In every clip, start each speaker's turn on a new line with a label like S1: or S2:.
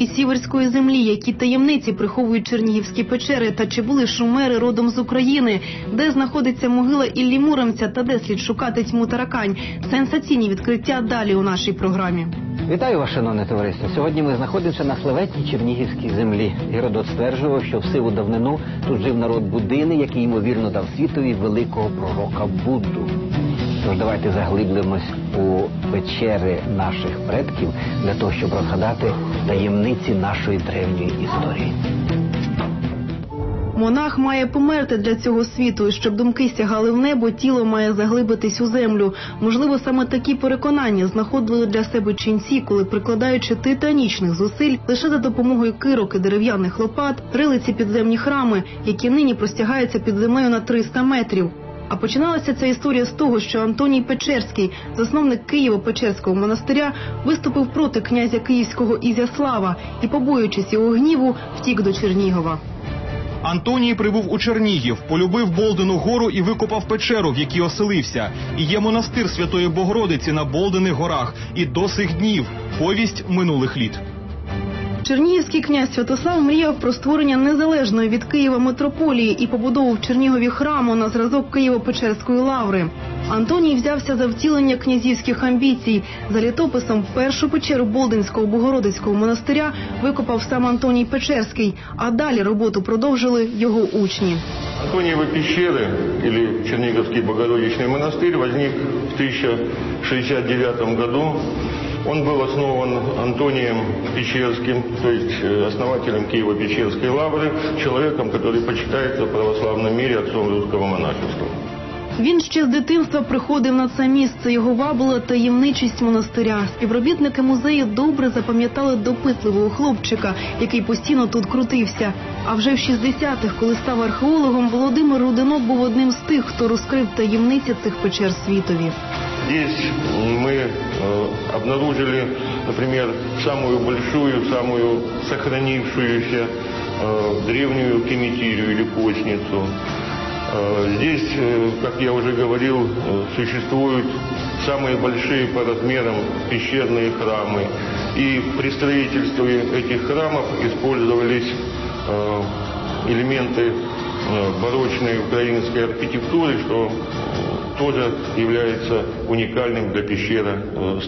S1: Загадки сіверської землі, які таємниці приховують чернігівські печери, та чи були шумери родом з України, де знаходиться могила Іллі Муромця та де слід шукати тьму таракань. Сенсаційні відкриття далі у нашій програмі.
S2: Вітаю вас, шановне товариство. Сьогодні ми знаходимося на славетній Чернігівській землі. Геродот стверджував, що в сиву давнину тут жив народ Будини, який ймовірно дав світові великого пророка Будду. Тож давайте заглиблимось у печери наших предків для того, щоб розгадати таємниці нашої древньої історії.
S1: Монах має померти для цього світу, і щоб думки сягали в небо, тіло має заглибитись у землю. Можливо, саме такі переконання знаходили для себе ченці, коли прикладаючи титанічних зусиль, лише за допомогою кирок і дерев'яних лопат рили ці підземні храми, які нині простягаються під землею на 300 метрів. А починалася ця історія з того, що Антоній Печерський, засновник Києво-Печерського монастиря, виступив проти князя Київського Ізяслава і, побоюючись його гніву, втік до Чернігова.
S3: Антоній прибув у Чернігів, полюбив Болдину гору і викопав печеру, в якій оселився. І є монастир Святої Богородиці на Болдених горах. І до сих днів повість минулих літ.
S1: Чернігівський князь Святослав мріяв про створення незалежної від Києва митрополії і побудову в Чернігові храму на зразок Києво-Печерської лаври. Антоній взявся за втілення князівських амбіцій. За літописом першу печеру Болдинського Богородицького монастиря викопав сам Антоній Печерський, а далі роботу продовжили його учні.
S4: Антониевы пещеры или Черниговский Богородичный монастырь возник в 1069 году. Он был основан Антонием Печерским, то есть э, основателем Киево-Печерской лавры, человеком, который почитается в православном мире отцом русского монашества.
S1: Він ще з дитинства приходив на це місце. Його вабила таємничість монастиря. Співробітники музею добре запам'ятали допитливого хлопчика, який постійно тут крутився. А вже в 60-х, коли став археологом, Володимир Рудинок був одним з тих, хто розкрив таємниці цих печер світові.
S4: Здесь мы э, обнаружили, например, самую большую, самую сохранившуюся э, древнюю кеметирию или постницу. Э, Здесь, э, как я уже говорил, э, существуют самые большие по размерам пещерные храмы. И при строительстве этих храмов использовались э, элементы э, барочной украинской архитектуры, что э, тоже является уникальным для пещера э.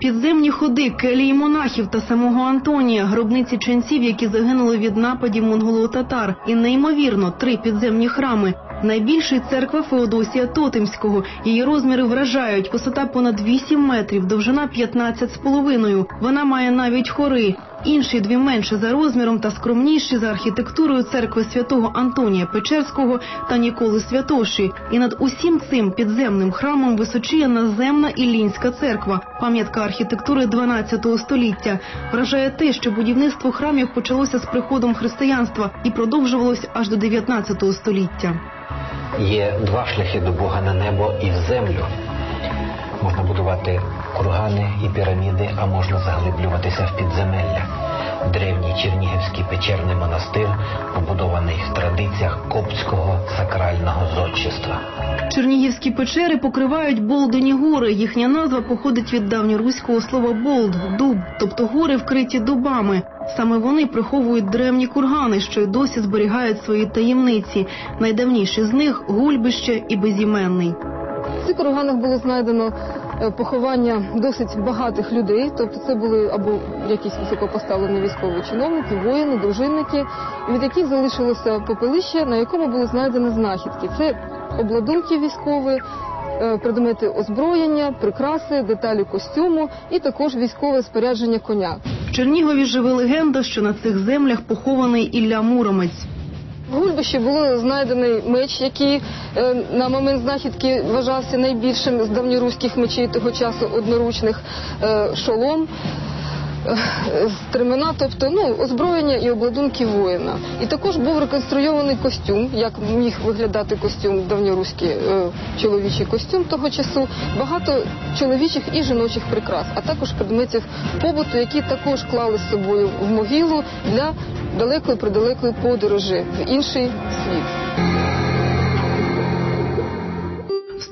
S1: Підземні ходи, келії монахів та самого Антонія, гробниці ченців, які загинули від нападів монголо-татар, і неймовірно три підземні храми. Найбільший церква Феодосія Тотемського. Її розміри вражають. Висота понад 8 метрів, довжина 15 з половиною. Вона має навіть хори. Інші дві менше за розміром та скромніші за архітектурою церкви святого Антонія Печерського та Ніколи Святоші. І над усім цим підземним храмом височіє наземна Іллінська церква, пам'ятка архітектури 12 століття. Вражає те, що будівництво храмів почалося з приходом християнства і продовжувалось аж до 19 століття.
S2: Є два шляхи до Бога на небо і в землю. Можна будувати кургани і піраміди, а можна заглиблюватися в підземелля. Древній Чернігівський печерний монастир побудований в традиціях коптського сакрального зодчества.
S1: Чернігівські печери покривають Болдені гори. Їхня назва походить від давньоруського слова болд дуб, тобто гори вкриті дубами. Саме вони приховують древні кургани, що й досі зберігають свої таємниці. Найдавніші з них гульбище і безіменний.
S5: В цих курганах було знайдено поховання досить багатих людей, тобто це були або якісь високопоставлені військові чиновники, воїни, дружинники, від яких залишилося попелище, на якому були знайдені знахідки. Це обладунки військові, е, предмети озброєння, прикраси, деталі костюму і також військове спорядження коня.
S1: В Чернігові живе легенда, що на цих землях похований Ілля Муромець.
S5: Гульбищі було знайдений меч, який е, на момент знахідки вважався найбільшим з давньоруських мечей того часу одноручних е, шолом. е, стремена, тобто ну, озброєння і обладунки воїна. І також був реконструйований костюм, як міг виглядати костюм давньоруський е, чоловічий костюм того часу. Багато чоловічих і жіночих прикрас, а також предметів побуту, які також клали з собою в могилу для далекої придалекої подорожі в інший світ.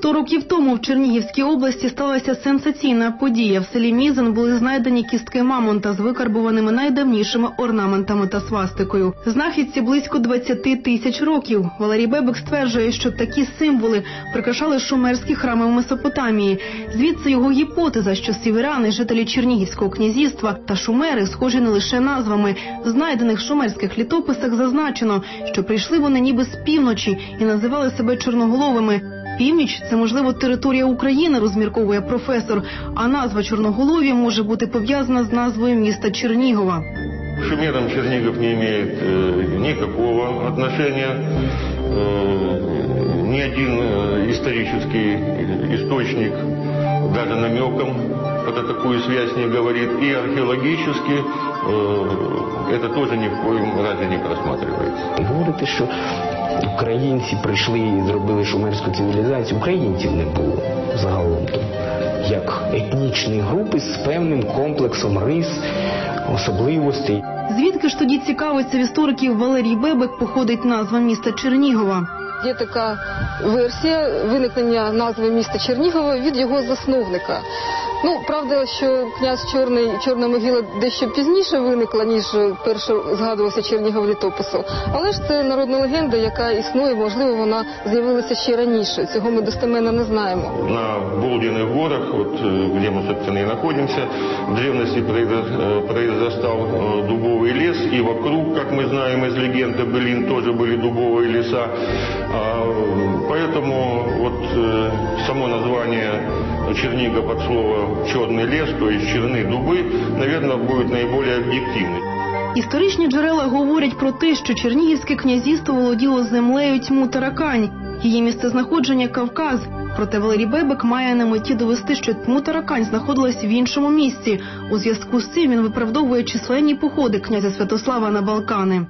S1: Сто років тому в Чернігівській області сталася сенсаційна подія. В селі Мізен були знайдені кістки мамонта з викарбуваними найдавнішими орнаментами та свастикою. Знахідці близько 20 тисяч років. Валерій Бебек стверджує, що такі символи прикрашали шумерські храми в Месопотамії. Звідси його гіпотеза, що сіверяни, жителі Чернігівського князівства та шумери схожі не лише назвами. В знайдених шумерських літописах зазначено, що прийшли вони ніби з півночі і називали себе чорноголовими Північ це можливо територія України, розмірковує професор. А назва Чорноголові може бути пов'язана з назвою міста Чернігова.
S4: К шумерам Чернигов не имеет э, никакого отношения. Э, ни один э, исторический источник даже намеком про такую связь не говорит. И археологически э, это тоже ни в коем разе не просматривается.
S6: Говорити, що українці прийшли і зробили шумерську цивілізацію, українців не було загалом то як етнічної групи з певним комплексом рис, особливостей.
S1: Звідки ж тоді цікавиться в істориків Валерій Бебек походить назва міста Чернігова?
S5: Є така версія виникнення назви міста Чернігова від його засновника. Ну, правда, що князь Чорний, Чорна могила дещо пізніше виникла, ніж перше згадувався Чернігов літопису. Але ж це народна легенда, яка існує, можливо, вона з'явилася ще раніше. Цього ми достеменно не знаємо.
S4: На Болдиных горах, вот, э, где мы, собственно, и находимся, в древности произо- э, произрастал э, дубовый лес, и вокруг, как мы знаем из легенды Былин, тоже были дубовые леса. А, Поэтому вот э, само название Чернига под слово «черный лес», то есть «черны дубы», наверное, будет наиболее объективным.
S1: Історичні джерела говорять про те, що Чернігівське князівство володіло землею тьму Таракань. Її місцезнаходження Кавказ. Проте Валерій Бебек має на меті довести, що тьму Таракань знаходилась в іншому місці. У зв'язку з цим він виправдовує численні походи князя Святослава на Балкани.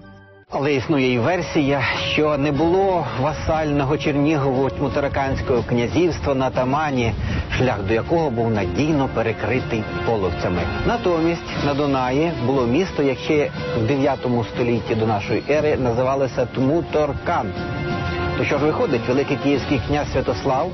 S2: Але існує і версія, що не було васального Чернігово Тмутараканського князівства на Тамані, шлях до якого був надійно перекритий половцями. Натомість на Дунаї було місто, яке в 9 столітті до нашої ери називалося Тмуторкан. То що ж виходить, великий київський князь Святослав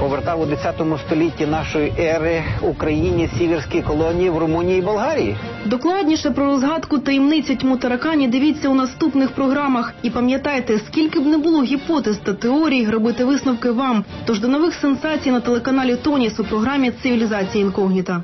S2: повертав у 10 столітті нашої ери Україні сіверські колонії в Румунії і Болгарії.
S1: Докладніше про розгадку таємниці тьму Таракані дивіться у наступних програмах. І пам'ятайте, скільки б не було гіпотез та теорій, робити висновки вам. Тож до нових сенсацій на телеканалі Тоніс у програмі Цивілізація інкогніта.